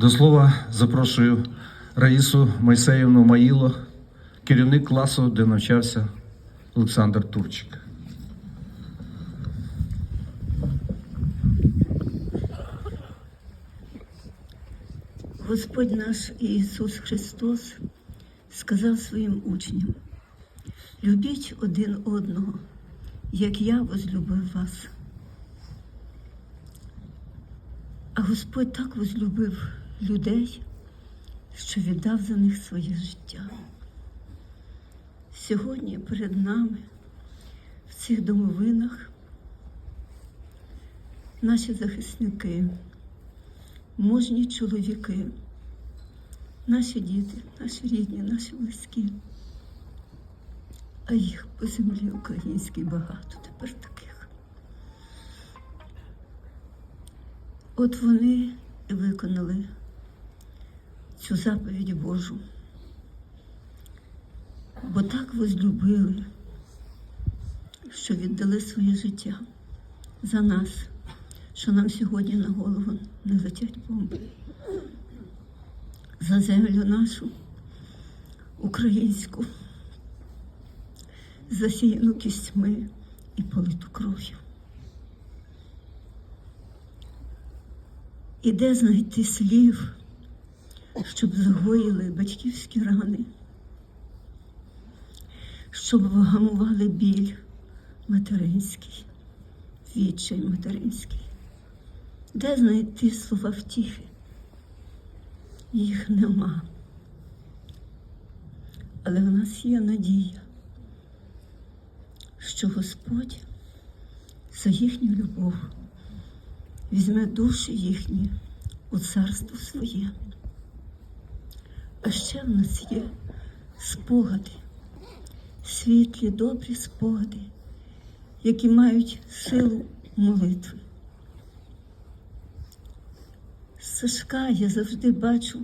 До слова запрошую Раїсу Майсеївну Маїло, керівник класу, де навчався Олександр Турчик. Господь наш Ісус Христос сказав своїм учням: любіть один одного, як я возлюбив вас. А Господь так возлюбив людей, що віддав за них своє життя. Сьогодні перед нами в цих домовинах наші захисники мужні чоловіки, наші діти, наші рідні, наші близькі. А їх по землі українській багато тепер таких. От вони і виконали цю заповідь Божу. Бо так возлюбили, що віддали своє життя за нас що нам сьогодні на голову не летять бомби. За землю нашу українську, засіяну кістьми і политу кров'ю. І де знайти слів, щоб загоїли батьківські рани, щоб вгамували біль материнський, відчай материнський. Де знайти слова втіхи? Їх нема. Але в нас є надія, що Господь за їхню любов візьме душі їхні у царство своє. А ще в нас є спогади, світлі, добрі спогади, які мають силу молитви. Сашка я завжди бачу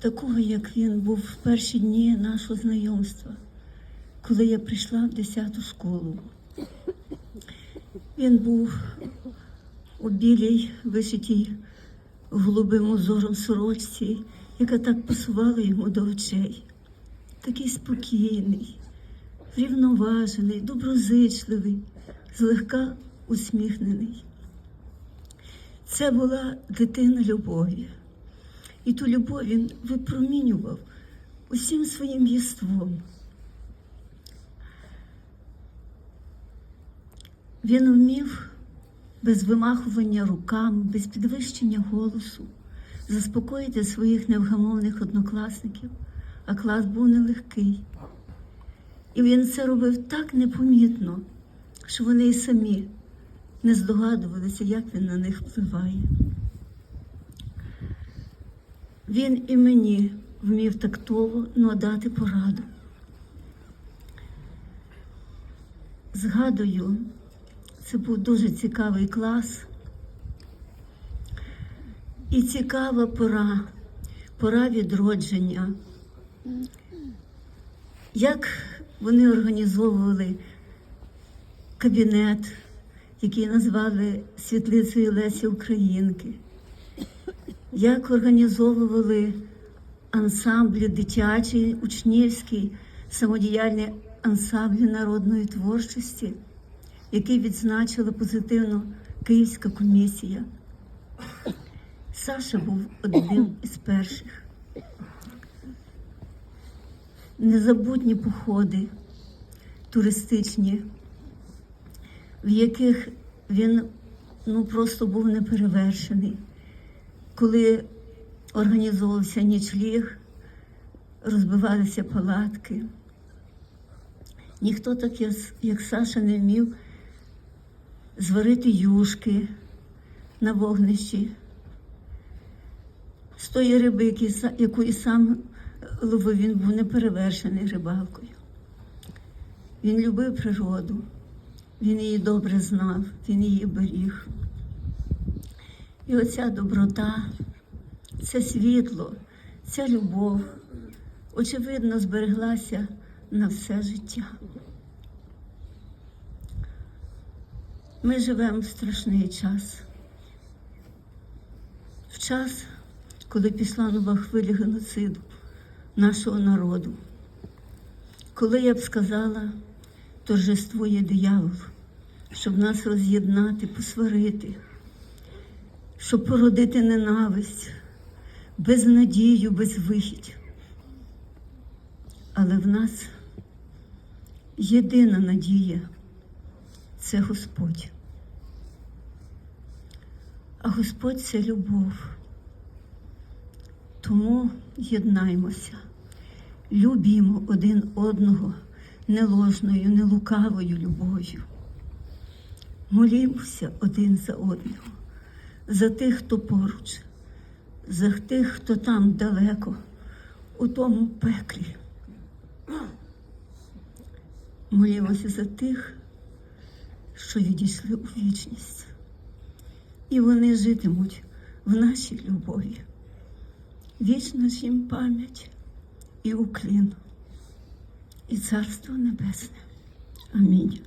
такого, як він був в перші дні нашого знайомства, коли я прийшла в 10 школу. Він був у білій вишитій голубим узором сорочці, яка так пасувала йому до очей. Такий спокійний, врівноважений, доброзичливий, злегка усміхнений. Це була дитина любові. І ту любов він випромінював усім своїм єством. Він вмів без вимахування руками, без підвищення голосу заспокоїти своїх невгамовних однокласників, а клас був нелегкий. І він це робив так непомітно, що вони і самі не здогадувалися, як він на них впливає. Він і мені вмів тактово надати пораду. Згадую, це був дуже цікавий клас і цікава пора, пора відродження. Як вони організовували кабінет який назвали світлицею Лесі Українки, як організовували ансамблі дитячі, учнівські, самодіяльні ансамблі народної творчості, який відзначила позитивно Київська комісія. Саша був одним із перших. Незабутні походи туристичні в яких він ну, просто був неперевершений. Коли організовувався нічліг, розбивалися палатки. Ніхто так, як Саша, не вмів зварити юшки на вогнищі з тої риби, яку і сам ловив, він був неперевершений рибалкою. Він любив природу. Він її добре знав, він її беріг. І оця доброта, це світло, ця любов, очевидно, збереглася на все життя. Ми живемо в страшний час. в час, коли пішла нова хвиля геноциду нашого народу, коли я б сказала, торжествує диявол, щоб нас роз'єднати, посварити, щоб породити ненависть, безнадію, безвихідь. Але в нас єдина надія це Господь. А Господь це любов. Тому єднаймося, любімо один одного не ложною, не лукавою любов'ю. Молімося один за одного, за тих, хто поруч, за тих, хто там далеко, у тому пеклі. Молімося за тих, що відійшли у вічність. І вони житимуть в нашій любові. Вічна їм пам'ять і уклін, і Царство Небесне. Амінь.